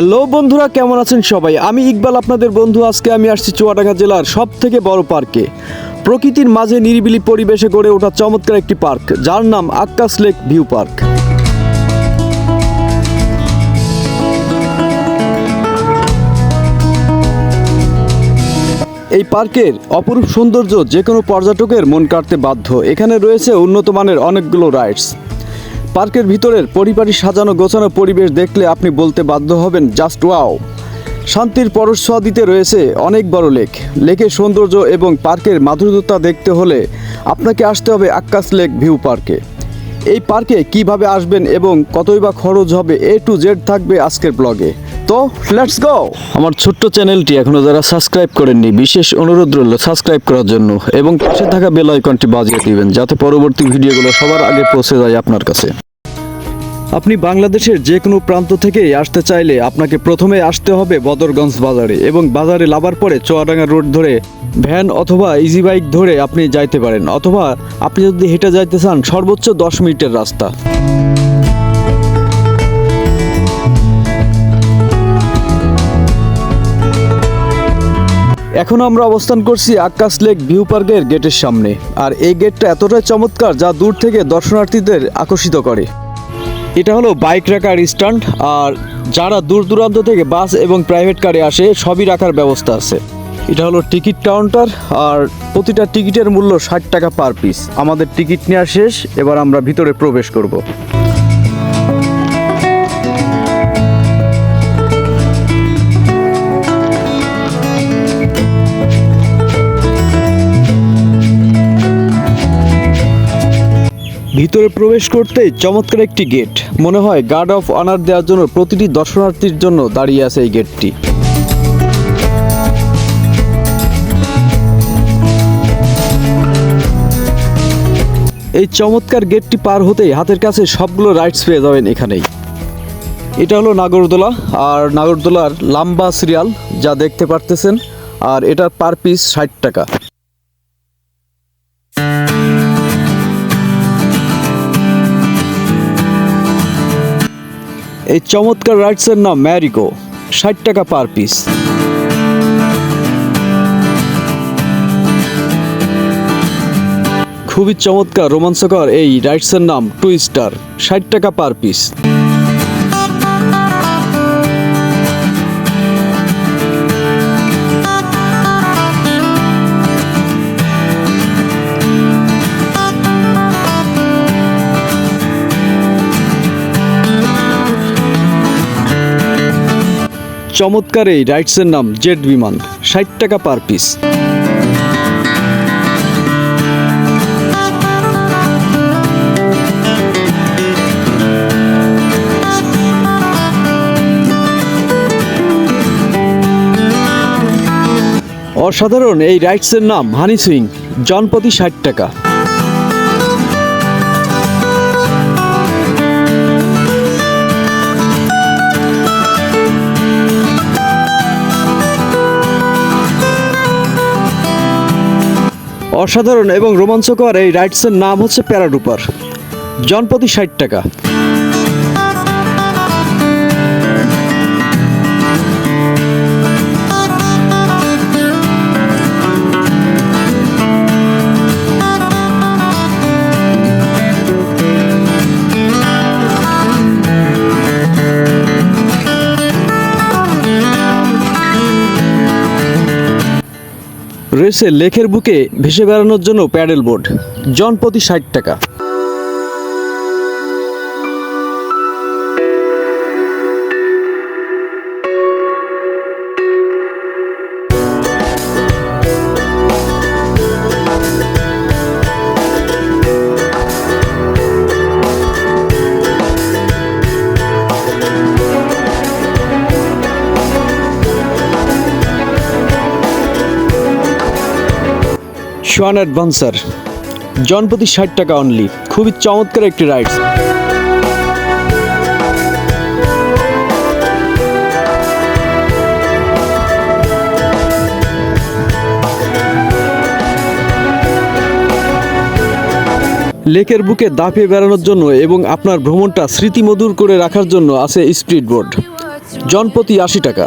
Hello বন্ধুরা, কেমন আছেন সবাই? আমি ইকবাল, আপনাদের বন্ধু। আজকে আমি আসছি চুয়াডাঙ্গা জেলার সব থেকে বড় পার্কে। প্রকৃতির মাঝে নিরিবিলি পরিবেশে গড়ে ওঠা চমৎকার একটি পার্ক, যার নাম আক্কাস লেক ভিউ পার্ক। এই পার্কের অপরূপ সৌন্দর্য যে কোনো পর্যটকের মন কাটতে বাধ্য। এখানে রয়েছে উন্নত মানের অনেকগুলো রাইডস পার্কের ভিতরের পরিপাটি সাজানো গোছানো পরিবেশ দেখলে আপনি বলতে বাধ্য হবেন, জাস্ট ওয়াও। শান্তির পরশ দিতে রয়েছে অনেক বড় লেক। লেকের সৌন্দর্য এবং পার্কের মাধুর্যতা দেখতে হলে আপনাকে আসতে হবে আক্কাস লেক ভিউ পার্কে। এই পার্কে কীভাবে আসবেন এবং কতই বা খরচ হবে এ টু জেড থাকবে আজকের ব্লগে। তো লেটস গো। আমার ছোট্ট চ্যানেলটি এখনও যারা সাবস্ক্রাইব করেননি, বিশেষ অনুরোধ রইল সাবস্ক্রাইব করার জন্য এবং পাশে থাকা বেল আইকনটি বাজিয়ে দিবেন, যাতে পরবর্তী ভিডিওগুলো সবার আগে পৌঁছে যায় আপনার কাছে। আপনি বাংলাদেশের যে কোনো প্রান্ত থেকেই আসতে চাইলে আপনাকে প্রথমে আসতে হবে বদরগঞ্জ বাজারে এবং বাজারে লাভার পরে চুয়াডাঙ্গা রোড ধরে ভ্যান অথবা ইজি বাইক ধরে আপনি যাইতে পারেন, অথবা আপনি যদি হেঁটে যাইতে চান সর্বোচ্চ দশ মিনিটের রাস্তা। এখন আমরা অবস্থান করছি আকাশ লেক ভিউ পার্কের গেটের সামনে। আর এই গেটটা এতটাই চমৎকার যা দূর থেকে দর্শনার্থীদের আকর্ষিত করে। এটা হলো বাইক রাখার স্ট্যান্ড, আর যারা দূর দূরান্ত থেকে বাস এবং প্রাইভেট কারে আসে, সবই রাখার ব্যবস্থা আছে। এটা হলো টিকিট কাউন্টার, আর প্রতিটা টিকিটের মূল্য ষাট টাকা পার পিস। আমাদের টিকিট নেওয়া শেষ, এবার আমরা ভিতরে প্রবেশ করব। ভিতরে প্রবেশ করতেই চমৎকার একটি গেট। মনে হয় গার্ড অফ অনার দেওয়ার জন্য প্রতিটি দর্শনার্থীর জন্য দাঁড়িয়ে আছে এই গেটটি। এই চমৎকার গেটটি পার হতেই হাতের কাছে সবগুলো রাইডস পেয়ে যাবেন এখানেই। এটা হলো নাগরদোলা, আর নাগরদোলার লাম্বা সিরিয়াল যা দেখতে পারতেছেন, আর এটার পার পিস ষাট টাকা। এই চমৎকার রাইডসের নাম ম্যারিকো ষাট টাকা পার পিস। খুবই চমৎকার, রোমাঞ্চকর এই রাইডসের নাম টুইস্টার ষাট টাকা পার পিস। চমৎকার এই রাইডসের নাম জেট বিমান, ষাট টাকা পার পিস। অসাধারণ এই রাইডসের নাম হানি সুইং, জনপতি ষাট টাকা। অসাধারণ এবং রোমাঞ্চকর এই রাইডসের নাম হচ্ছে প্যারাডুপার। জনপ্রতি ষাট টাকা। রয়েছে লেকের বুকে ভেসে বেড়ানোর জন্য প্যাডেল বোর্ড জনপ্রতি ষাট টাকা। সোয়ান অ্যাডভান্সার জনপ্রতি ষাট টাকা অনলি খুবই চমৎকার একটি রাইডস লেকের বুকে দাপিয়ে বেড়ানোর জন্য এবং আপনার ভ্রমণটা স্মৃতিমধুর করে রাখার জন্য আছে স্পিড বোর্ড জন প্রতি আশি টাকা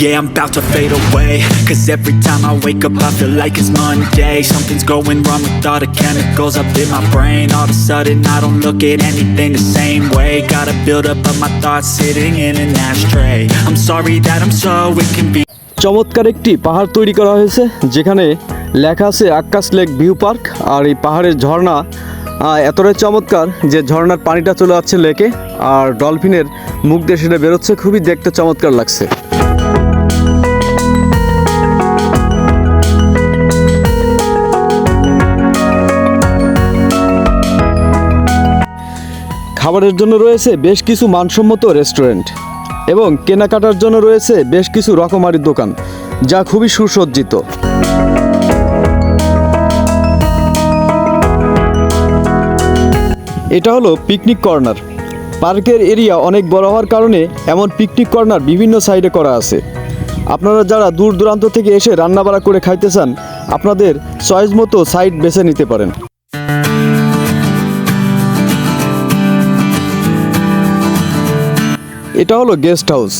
Yeah, I'm about to fade away Cause every time I wake up I feel like it's Monday Something's going wrong with all the chemicals up in my brain All of a sudden I don't look at anything the same way Gotta build up of my thoughts sitting in an ashtray I'm sorry that I'm so inconvenient চমৎকার একটি পাহাড় তৈরি করা হয়েছে যেখানে লেখা আছে Akash lake view park আর এই পাহাড়ের ঝর্ণা এতটাই চমৎকার যে ঝর্ণার পানিটা চলে যাচ্ছে লেকে আর ডলফিনের মুখ দিয়ে সেটা বেরোচ্ছে খুবই দেখতে চমৎকার লাগছে খাবারের জন্য রয়েছে বেশ কিছু মানসম্মত রেস্টুরেন্ট এবং কেনাকাটার জন্য রয়েছে বেশ কিছু রকমারি দোকান, যা খুবই সুসজ্জিত। এটা হলো পিকনিক কর্নার। পার্কের এরিয়া অনেক বড় হওয়ার কারণে এমন পিকনিক কর্নার বিভিন্ন সাইডে করা আছে। আপনারা যারা দূর দূরান্ত থেকে এসে রান্নাবাড়া করে খাইতে চান, আপনাদের চয়েস মতো সাইড বেছে নিতে পারেন। এটা হলো গেস্ট হাউস।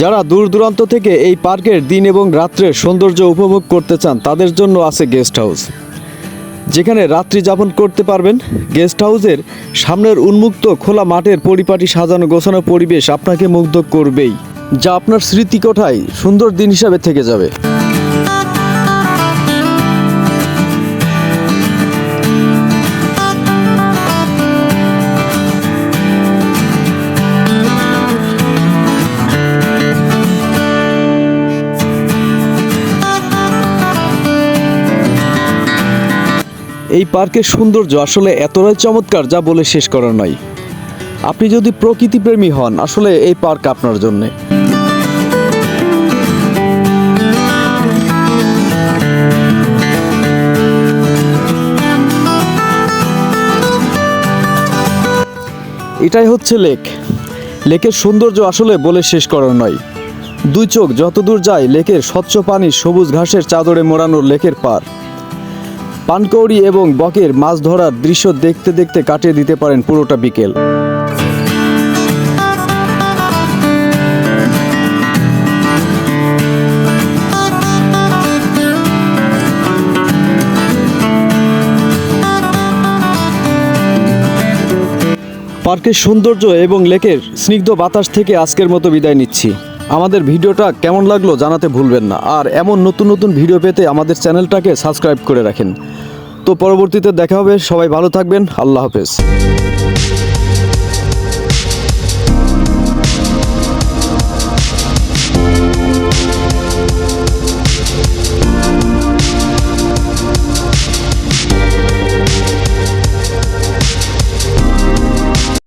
যারা দূর দূরান্ত থেকে এই পার্কের দিন এবং রাত্রের সৌন্দর্য উপভোগ করতে চান, তাদের জন্য আছে গেস্ট হাউস। যেখানে রাত্রি যাপন করতে পারবেন। গেস্ট হাউসের সামনের উন্মুক্ত খোলা মাঠের পরিপাটি সাজানো গোছানো পরিবেশ আপনাকে মুগ্ধ করবেই, যা আপনার স্মৃতিকোঠায় সুন্দর দিন হিসাবে থেকে যাবে। এই পার্কের সৌন্দর্য আসলে এতটাই চমৎকার যা বলে শেষ করার নয়। আপনি যদি প্রকৃতিপ্রেমী হন, আসলে এই পার্ক আপনার জন্যে। এটাই হচ্ছে লেক। লেকের সৌন্দর্য আসলে বলে শেষ করার নয়। দুই চোখ যতদূর যায়, লেকের স্বচ্ছ পানি সবুজ ঘাসের চাদরে মোড়ানো লেকের পার। পানকৌড়ি এবং বকের মাছ ধরার দৃশ্য দেখতে দেখতে কাটিয়ে দিতে পারেন পুরোটা বিকেল। পার্কের সৌন্দর্য এবং লেকের স্নিগ্ধ বাতাস থেকে আজকের মতো বিদায় নিচ্ছি। আমাদের ভিডিওটা কেমন লাগল জানাতে ভুলবেন না। আর এমন নতুন নতুন ভিডিও পেতে আমাদের চ্যানেলটাকে সাবস্ক্রাইব করে রাখেন। তো পরবর্তীতে দেখা হবে, সবাই ভালো থাকবেন, আল্লাহ হাফেজ।